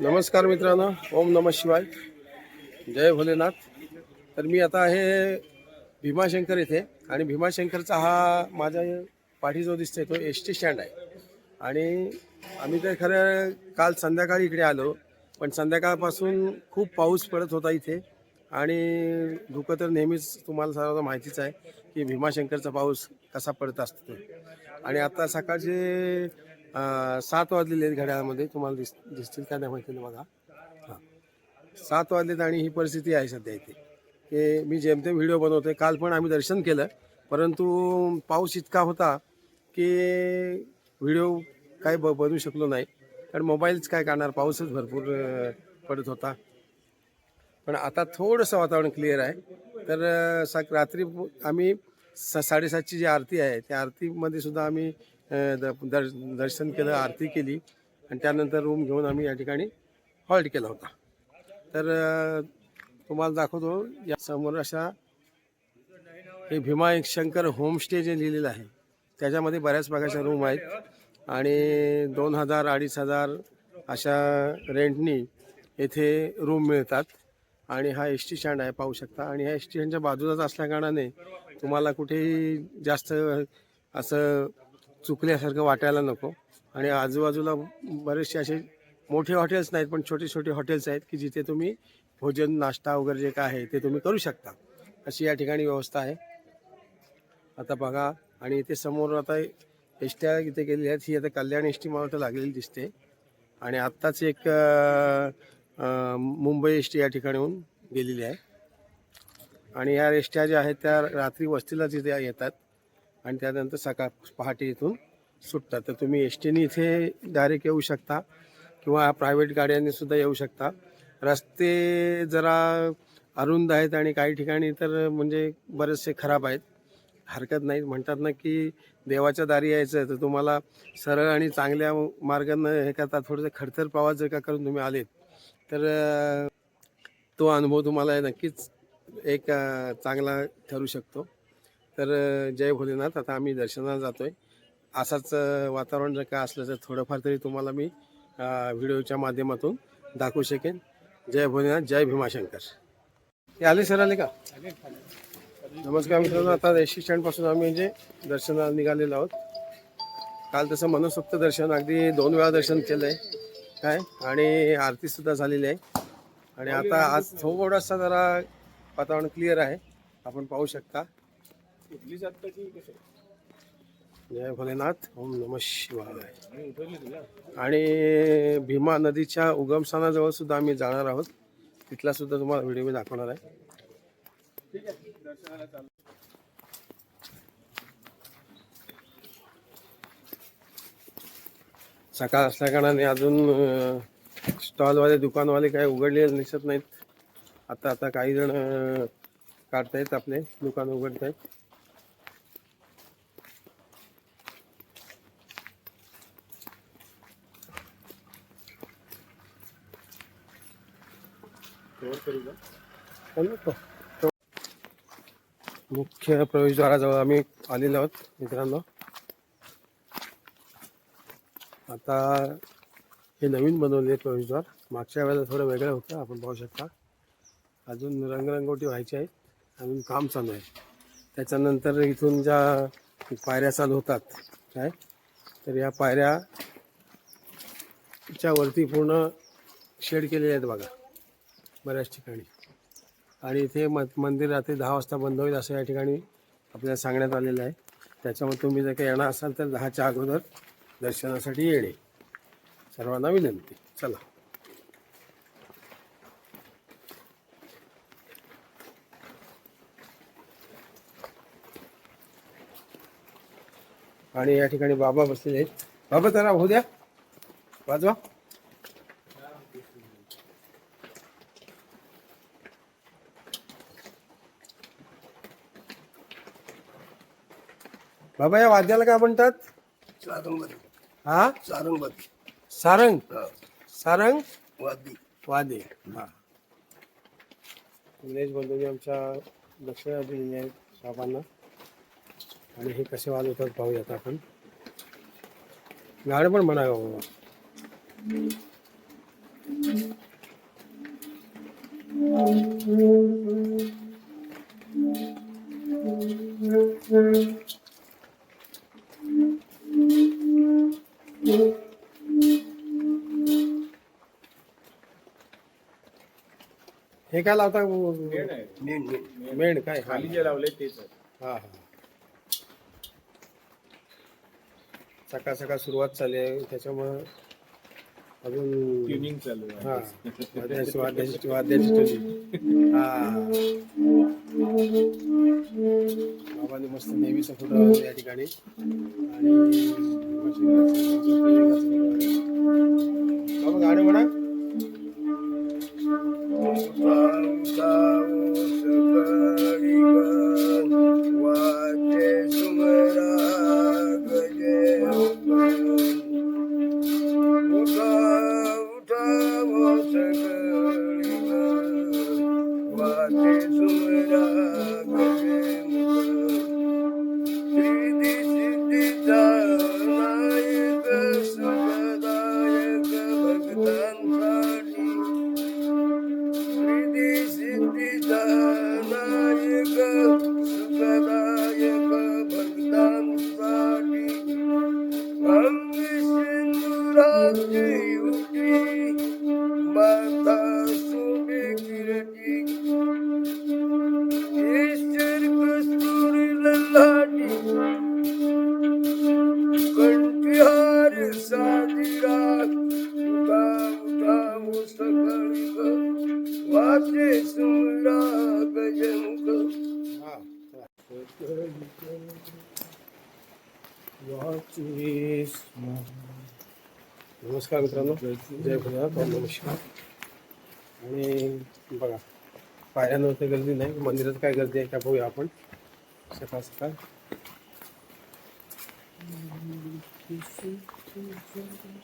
नमस्कार मित्रांनो ओम नम शिवाय. जय भोलेनाथ. तर मी आता आहे भीमाशंकर येथे आणि भीमाशंकरचा हा माझ्या पाठी जो दिसतोय तो एस टी स्टँड आहे. आणि आम्ही तर खरं काल संध्याकाळी इकडे आलो पण संध्याकाळपासून खूप पाऊस पडत होता इथे. आणि धुकं तर नेहमीच तुम्हाला सर्वांना माहितीच आहे की भीमाशंकरचा पाऊस कसा पडत असतो. आणि आता सकाळचे सात वाजलेले आहेत घड्याळामध्ये तुम्हाला दिस दिसतील का नाही माहिती नाही बघा. हां. सात वाजलेत आणि ही परिस्थिती आहे सध्या इथे. की मी जेमतेम व्हिडिओ बनवतोय काल पण आम्ही दर्शन केलं परंतु पाऊस इतका होता की व्हिडिओ काही ब बनवू शकलो नाही. कारण मोबाईलच काय करणार पाऊसच भरपूर पडत होता. पण आता थोडंसं वातावरण क्लिअर आहे. तर सा- रात्री आम्ही स साडेसातची जी आरती आहे त्या आरतीमध्ये सुद्धा आम्ही दर्श द- दर दर्शन केलं आरती केली आणि त्यानंतर रूम घेऊन आम्ही या ठिकाणी हॉल्ट केला होता. तर तुम्हाला दाखवतो या समोर अशा हे भीमा एक शंकर होमस्टे जे लिहिलेलं आहे त्याच्यामध्ये बऱ्याच प्रकारच्या रूम आहेत आणि दोन हजार अडीच हजार अशा रेंटनी येथे रूम मिळतात आणि हा एस टी स्टँड आहे पाहू शकता. आणि ह्या एस टी स्टँडच्या बाजूलाच असल्याकारणाने तुम्हाला कुठेही जास्त असं चुकल्यासारखं वाटायला नको. आणि आजूबाजूला बरेचसे असे मोठे हॉटेल्स नाहीत पण छोटे छोटे हॉटेल्स आहेत की जिथे तुम्ही भोजन नाश्ता वगैरे जे काय आहे ते तुम्ही करू शकता. अशी या ठिकाणी व्यवस्था आहे. आता बघा आणि इथे समोर आता एसट्या इथे गेलेल्या आहेत. ही आता कल्याण एस टी मला वाटतं लागलेली दिसते. आणि आत्ताच एक मुंबई एस टी या ठिकाणीहून गेलेली आहे. आणि या एसट्या ज्या आहेत त्या रात्री वस्तीला तिथे येतात. आणि त्यानंतर सकाळ पहाटे इथून सुटतात. तर तुम्ही एस टीने इथे डायरेक्ट येऊ शकता किंवा प्रायव्हेट गाड्यांनी सुद्धा येऊ शकता. रस्ते जरा अरुंद आहेत आणि काही ठिकाणी तर म्हणजे बरेचसे खराब आहेत. हरकत नाही म्हणतात ना की देवाच्या दारी यायचं तर तुम्हाला सरळ आणि चांगल्या मार्गानं हे करता थोडंसं खडतर प्रवास जर का करून तुम्ही आलेत तर तो अनुभव तुम्हाला नक्कीच एक चांगला ठरू शकतो. तर जय भोलेनाथ. आता आम्ही दर्शनाला जातो असाच असंच वातावरण जर का असलं तर थोडंफार तरी तुम्हाला मी व्हिडिओच्या माध्यमातून दाखवू शकेन. जय भोलेनाथ जय भीमाशंकर. हे आले सर आले का? नमस्कार मित्रांनो. आता एस स्टँडपासून आम्ही म्हणजे दर्शनाला निघालेलो आहोत. काल तसं मनसोक्त दर्शन अगदी दोन वेळा दर्शन केलं आहे काय? आणि आरतीसुद्धा झालेली आहे. आणि आता आज थोडासा जरा वातावरण क्लिअर आहे. आपण पाहू शकता. जय भोलेनाथ ओम नम शिवाय. आणि भीमा नदीच्या उगमस्थानाजवळ सुद्धा आम्ही जाणार आहोत. तिथला सुद्धा तुम्हाला व्हिडिओ मी दाखवणार आहे. सकाळ असल्या कारणाने अजून स्टॉलवाले दुकानवाले काही उघडलेले दिसत नाहीत. आता आता काही जण काढतायत आपले दुकान उघडतायत चालेल का? मुख्य प्रवेशद्वाराजवळ आम्ही आलेलो आहोत मित्रांनो. आता हे नवीन बनवले प्रवेशद्वार मागच्या वेळेला थोडं वेगळं होतं आपण पाहू शकता. अजून रंगरंगोटी व्हायची आहे अजून काम चालू आहे. त्याच्यानंतर इथून ज्या पायऱ्या चालू होतात काय? तर या पायऱ्याच्या वरती पूर्ण शेड केलेले आहेत बघा बऱ्याच ठिकाणी. आणि इथे म मंदिर रात्री दहा वाजता बंद होईल असं या ठिकाणी आपल्याला सांगण्यात आलेलं आहे. त्याच्यामुळे तुम्ही जर काही येणार असाल तर दहाच्या अगोदर दर्शनासाठी येणे. सर्वांना विनंती. चला. आणि या ठिकाणी बाबा बसलेले आहेत. बाबा त्यांना होऊ द्या. वाजवा. बाबा या वाद्याला काय म्हणतात? सारंगबादी हा? सारंग? हा. सारंग? वादी. वादे. हा. इंग्रज बंधूंनी आमच्या दक्षिणा दिलेली साहेबांना आणि हे कसे वाजवतात पाहूयात आपण. गाणं पण म्हणावं बाबा हे काय लावता? मेण आहे. काय? हा खाली जे लावले तेच आहे. हा हा. सकाळ सकाळ सुरुवात झाली आहे. त्याच्यामुळं अजून ट्युनिंग चालू आहे. हा. वाद्याची वाद्याची वाद्याची टोली हा. बाबांनी मस्त नेहमीचा फोटो लावला या ठिकाणी. आणि बाबा गाणं म्हणा. Bye. जय भोलेनाथ ओम नमस्कार आणि बघा पायऱ्यांवरती गर्दी नाही मंदिरात काय गर्दी आहे का बघूया आपण सकाळ सकाळ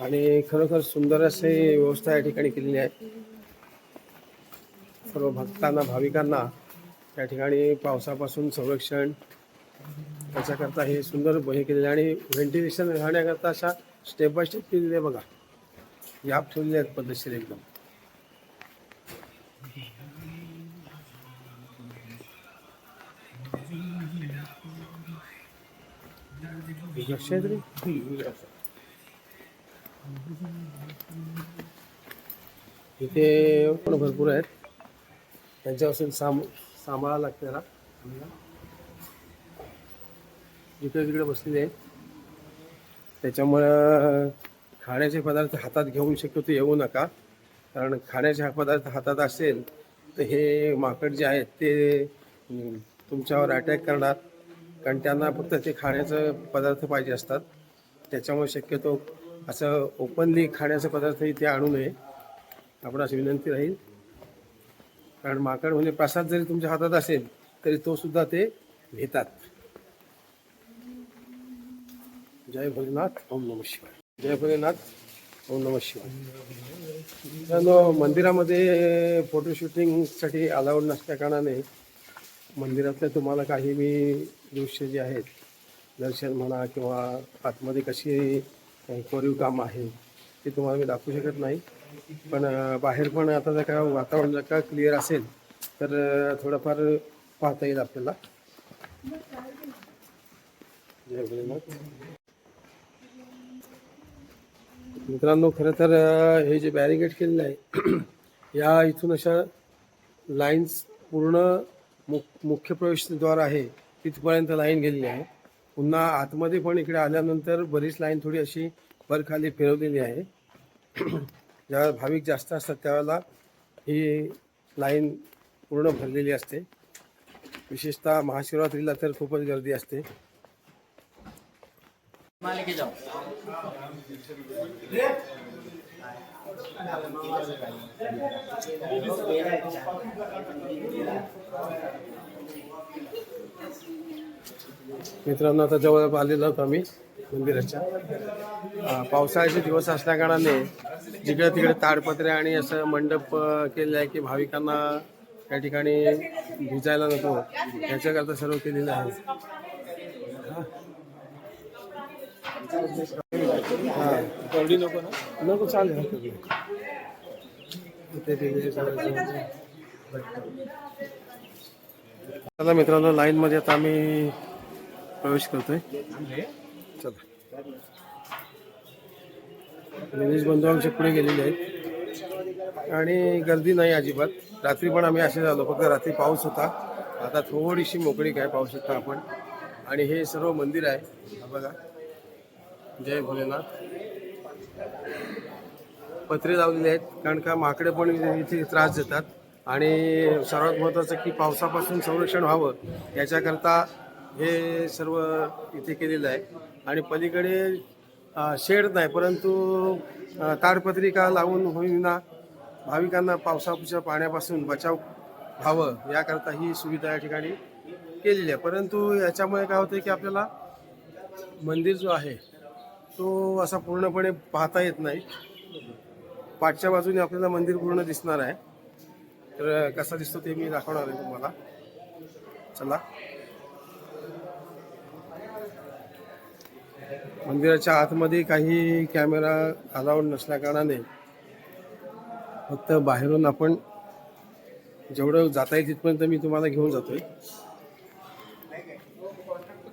आणि खरोखर सुंदर असे व्यवस्था या ठिकाणी केलेली आहे सर्व भक्तांना भाविकांना त्या ठिकाणी पावसापासून संरक्षण त्याच्याकरता हे सुंदर हे आहे आणि व्हेंटिलेशन राहण्याकरता अशा स्टेप बाय स्टेप केलेले आहे बघा या ठेवलेले आहेत पद्धतशीर एकदम. इथे पण भरपूर आहेत. त्यांच्यापासून साम सांभाळावं लागतं जरा. इकडे तिकडे बसलेले आहेत. त्याच्यामुळं खाण्याचे पदार्थ हातात घेऊन शक्यतो येऊ नका. कारण खाण्याचे पदार्थ हातात असेल तर हे माकड जे आहेत ते तुमच्यावर अटॅक करणार. कारण त्यांना फक्त ते खाण्याचं पदार्थ पाहिजे असतात. त्याच्यामुळे शक्यतो असं ओपनली खाण्याचा पदार्थही ते आणू नये. आपण अशी विनंती राहील. कारण माकड म्हणजे प्रसाद जरी तुमच्या हातात असेल तरी तो सुद्धा ते घेतात. जय भोलेनाथ. ओम नम शिवाय. जय भोलेनाथ ओम नम शिवाय. मंदिरामध्ये फोटो शूटिंगसाठी अलाउड नसल्या कारणाने मंदिरातले तुम्हाला काही मी दृश्य जे आहेत दर्शन म्हणा किंवा आतमध्ये कशी कोरीव काम आहे ते तुम्हाला मी दाखवू शकत नाही. पण बाहेर पण आता जर का वातावरण जर का क्लिअर असेल तर थोडंफार पाहता येईल आपल्याला. जय भोलेनाथ. मित्रांनो खरं तर हे जे बॅरिकेड केलेलं आहे या इथून अशा लाईन्स पूर्ण मुख मुख्य प्रवेशद्वार आहे तिथपर्यंत लाईन गेलेली आहे. पुन्हा आतमध्ये पण इकडे आल्यानंतर बरीच लाईन थोडी अशी वरखाली फिरवलेली आहे. ज्यावेळेला भाविक जास्त असतात त्यावेळेला ही लाईन पूर्ण भरलेली असते. विशेषतः महाशिवरात्रीला तर खूपच गर्दी असते. मित्रांनो आता जवळ आलेलो आहोत आम्ही मंदिराच्या. पावसाळ्याचे दिवस असल्याकारणाने जिकडे तिकडे ताडपत्रे आणि असं मंडप केले केलेलं आहे की भाविकांना त्या ठिकाणी भिजायला नको. याच्याकरता सर्व केलेलं आहे. नको ना नको चालेल चला मित्रांनो लाईन मध्ये आता आम्ही प्रवेश करतोय. चला. दिनेश बंधू आमचे पुढे गेलेले आहेत. आणि गर्दी नाही अजिबात. रात्री पण आम्ही असे झालो फक्त रात्री पाऊस होता. आता थोडीशी मोकळीक आहे पाहू शकता आपण. आणि हे सर्व मंदिर आहे बघा. जय भोलेनाथ. पत्रे लावलेले आहेत कारण का माकडे पण इथे त्रास देतात. आणि सर्वात महत्त्वाचं की पावसापासून संरक्षण व्हावं याच्याकरता हे सर्व इथे केलेलं आहे. आणि पलीकडे शेड नाही परंतु ताडपत्रिका लावून होईना भाविकांना पावसाच्या पाण्यापासून बचाव व्हावं याकरता ही सुविधा या ठिकाणी केलेली आहे. परंतु याच्यामुळे काय होतं की आपल्याला मंदिर जो आहे तो असा पूर्णपणे पाहता येत नाही. पाठच्या बाजूने आपल्याला मंदिर पूर्ण दिसणार आहे. तर कसा दिसतो ते मी दाखवणार आहे तुम्हाला. चला. मंदिराच्या आतमध्ये काही कॅमेरा अलाउड नसल्या कारणाने फक्त बाहेरून आपण जेवढं जाता येईल तिथपर्यंत मी तुम्हाला घेऊन जातोय.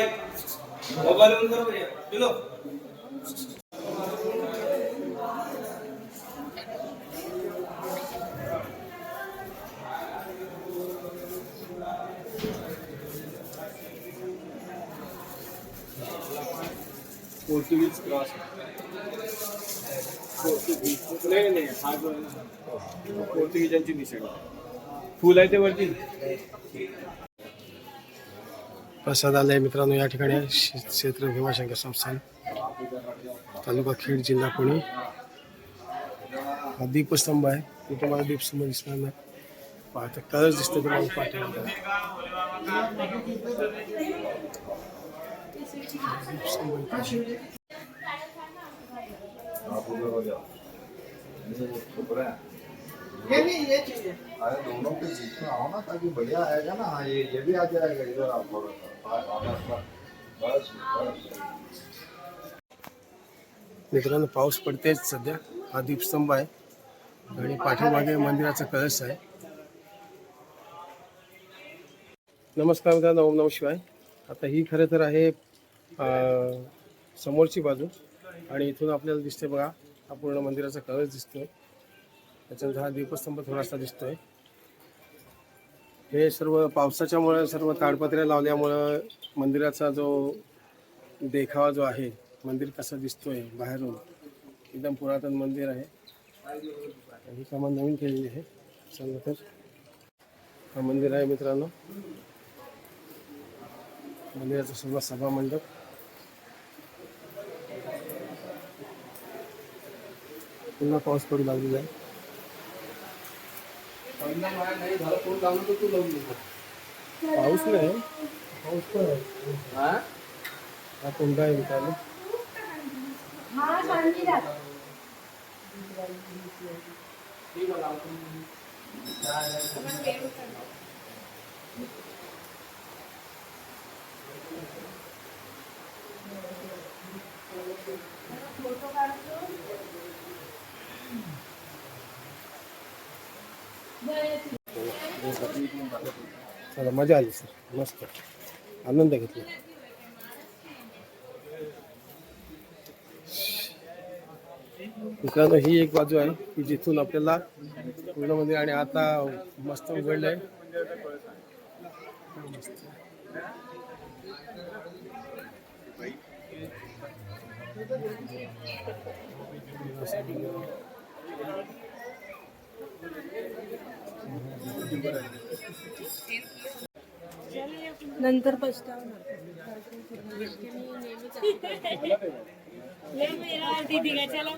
शकतो मंदिराचा परिसर. Portuguese cross. पोर्तुगीज. नाही नाही हा जो आहे ना, पोर्तुगीजांची निशाणी फुल आहे ते वरती? प्रसादालय मित्रांनो या ठिकाणी क्षेत्र भीमाशंकर संस्थान तालुका खेड जिल्हा पुणे. हा दीपस्तंभ आहे. तिथे तुम्हाला दीपस्तंभ दिसणार नाही. पाहता कलर दिसतो तुम्हाला अरे दोनों के बीच में आओ ना ताकि बढ़िया आएगा ना। हाँ ये ये भी आ जाएगा इधर आप थोड़ा बस बस। मित्रांनो पाऊस पडतेच सध्या. हा दीपस्तंभ आहे. आणि पाठीमागे मंदिराचा कळस आहे. नमस्कार मित्रांनो ओम नम शिवाय. आता ही खरं तर आहे समोरची बाजू. आणि इथून आपल्याला दिसते बघा हा पूर्ण मंदिराचा कळस दिसतोय. त्याच्यानंतर हा दीपस्तंभ थोडासा दिसतोय. हे सर्व पावसाच्यामुळे सर्व ताडपत्र्या लावल्यामुळं मंदिराचा जो देखावा जो आहे मंदिर कसं दिसतोय बाहेरून एकदम पुरातन मंदिर आहे. ही कामं नवीन केलेली आहे सांगा तर. हा मंदिर आहे मित्रांनो. मंदिराचा सर्व सभा मंडप. पुन्हा पाऊस पडू लागलेला आहे. पाऊस नाही पाऊस पण आहे हा कोणता आहे मित्रांनो चला मजा आली सर मस्त. आनंद घेतला. मित्रांनो ही एक बाजू आहे की जिथून आपल्याला पूर्णमध्ये आणि आता मस्त उघडलंय. आहे Thank you. नंतर चला.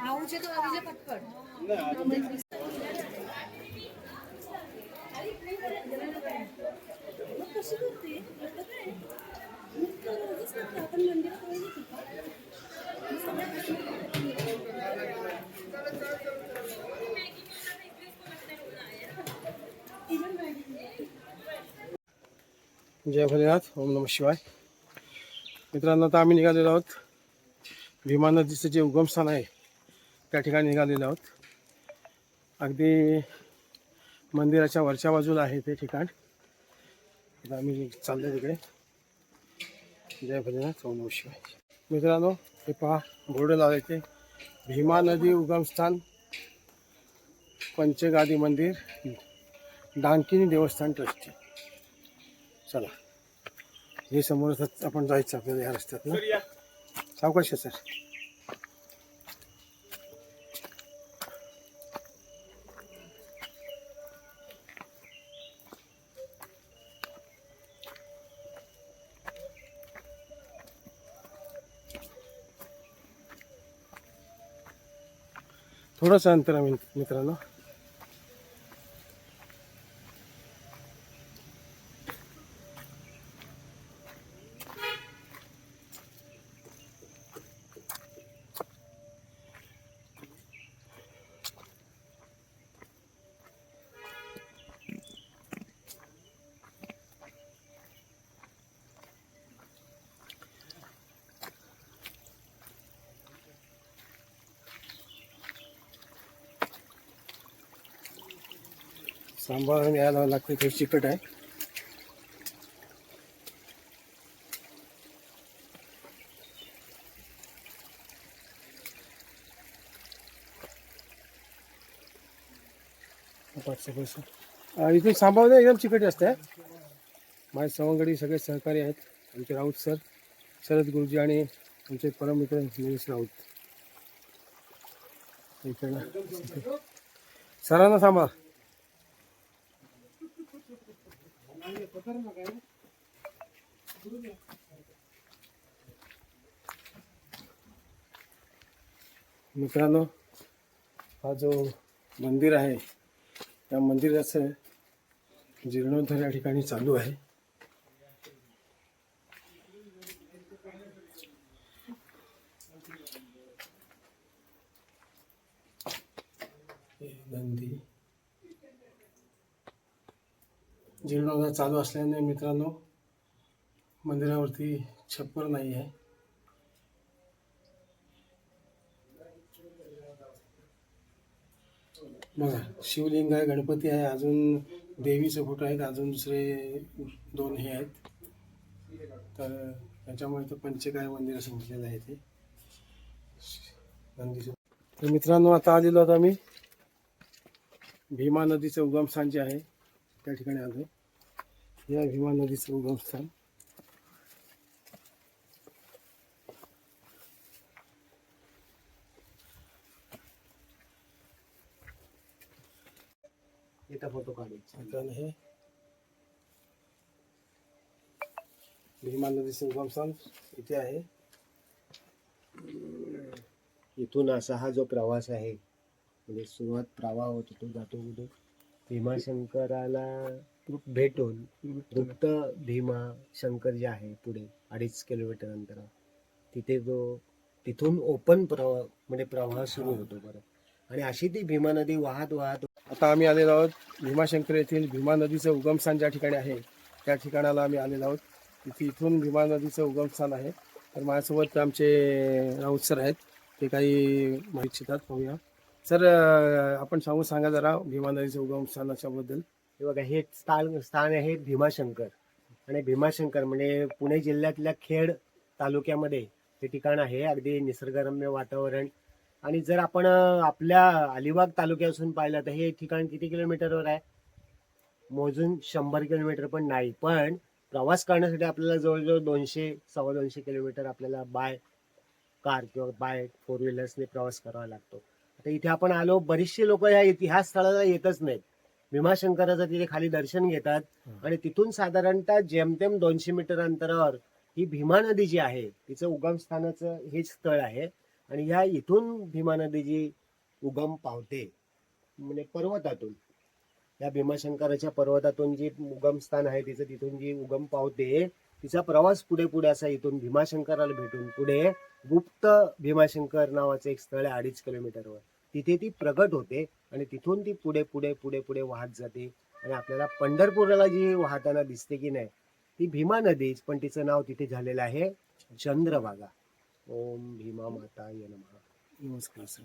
आऊचे तो आवीचे पटपट कशी करते? आपण मंदिरात जय भोलेनाथ ओम नम शिवाय. मित्रांनो आता आम्ही निघालेलो आहोत. भीमा नदीचं जे उगमस्थान आहे त्या ठिकाणी निघालेलो आहोत. अगदी मंदिराच्या वरच्या बाजूला आहे ते ठिकाण. आता आम्ही चाललो तिकडे. जय भोलेनाथ ओम नम शिवाय. मित्रांनो हे पहा बोर्ड लावले ते भीमा नदी उगमस्थान पंचगादी मंदिर डांकिनी देवस्थान ट्रस्टी. चला. हे समोरच आपण जायचं आपल्याला या रस्त्यात ना? सावकाश आहे सर. थोडंसं अंतर आहे मित- मित्रांनो. सांभाळून यायला लागते ते चिकट आहे. इथे पैसे इथून सांभाळणं एकदम चिकट असते माझे सवंगडी सगळे सहकारी आहेत. आमचे राऊत सर शरद गुरुजी आणि आमचे परममित्र निलेश राऊत. सरांना सांभाळ. मित्रांनो हा जो मंदिर आहे त्या मंदिराचं जीर्णोद्धार या ठिकाणी चालू आहे हे नंदी जीर्णोद्धार चालू असल्याने मित्रांनो मंदिरावरती छप्पर नाही आहे. बघा शिवलिंग आहे गणपती आहे अजून देवीचं फोटो आहेत अजून दुसरे दोन हे आहेत. तर त्याच्यामुळे तो पंचकाय मंदिर असं म्हटलेलं आहे ते. नंदीचं तर मित्रांनो आता आलेलो आहोत आम्ही. भीमा नदीचं उगमस्थान जे आहे त्या ठिकाणी आलो या भीमा नदीचं उगमस्थान इथं फोटो काढायचे हे भीमा नदीचं उगमस्थान इथे आहे इथून असा हा जो प्रवास आहे म्हणजे सुरुवात प्रवाह होतो तो जातो भीमाशंकराला भेटून गुप्त भीमा शंकर जे आहे पुढे अडीच किलोमीटर अंतरावर तिथे जो तिथून ओपन प्रवाह म्हणजे प्रवाह सुरू होतो बरं. आणि अशी ती भीमा नदी वाहत वाहत आता आम्ही आलेलो आहोत भीमाशंकर येथील भीमा नदीचं उगमस्थान ज्या ठिकाणी आहे त्या ठिकाणाला आम्ही आलेलो आहोत. तिथे इथून भीमा नदीचं उगमस्थान आहे. तर माझ्यासोबत आमचे राऊत सर आहेत ते काही माहिती इच्छितात पाहूया. सर आपण सांगू सांगा जरा भीमा नदीचं उगमस्थानाच्या बद्दल हे बघा हे स्थान स्थान आहे भीमाशंकर. आणि भीमाशंकर म्हणजे पुणे जिल्ह्यातल्या खेड तालुक्यामध्ये ते ठिकाण आहे अगदी निसर्गरम्य वातावरण. आणि जर आपण आपल्या अलिबाग तालुक्यापासून पाहिलं तर हे ठिकाण किती किलोमीटरवर आहे? मोजून शंभर किलोमीटर पण नाही पण प्रवास करण्यासाठी आपल्याला जवळजवळ दोनशे सव्वा दोनशे किलोमीटर आपल्याला बाय कार किंवा बाय फोर व्हीलर्सने प्रवास करावा लागतो. आता इथे आपण आलो बरीचशी लोक या इतिहास स्थळाला येतच नाहीत. भीमाशंकराचं तिथे खाली दर्शन घेतात. आणि तिथून साधारणतः जेमतेम दोनशे मीटर अंतरावर ही भीमा नदी जी आहे तिचं उगम स्थानाचं हेच स्थळ आहे. आणि ह्या इथून भीमा नदी जी उगम पावते. म्हणजे पर्वतातून. या भीमाशंकराच्या पर्वतातून जी उगम स्थान आहे तिचं तिथून जी उगम पावते तिचा प्रवास पुढे पुढे असा इथून भीमाशंकराला भेटून पुढे गुप्त भीमाशंकर नावाचं एक स्थळ आहे अडीच किलोमीटरवर. तिथे ती प्रगट होते आणि तिथून ती पुढे पुढे पुढे पुढे वाहत जाते. आणि आपल्याला पंढरपूरला जी वाहताना दिसते की नाही ती भीमा नदीच पण तिचं नाव तिथे झालेलं आहे चंद्रभागा. ओम भीमा माता नमः. नमस्कार सर.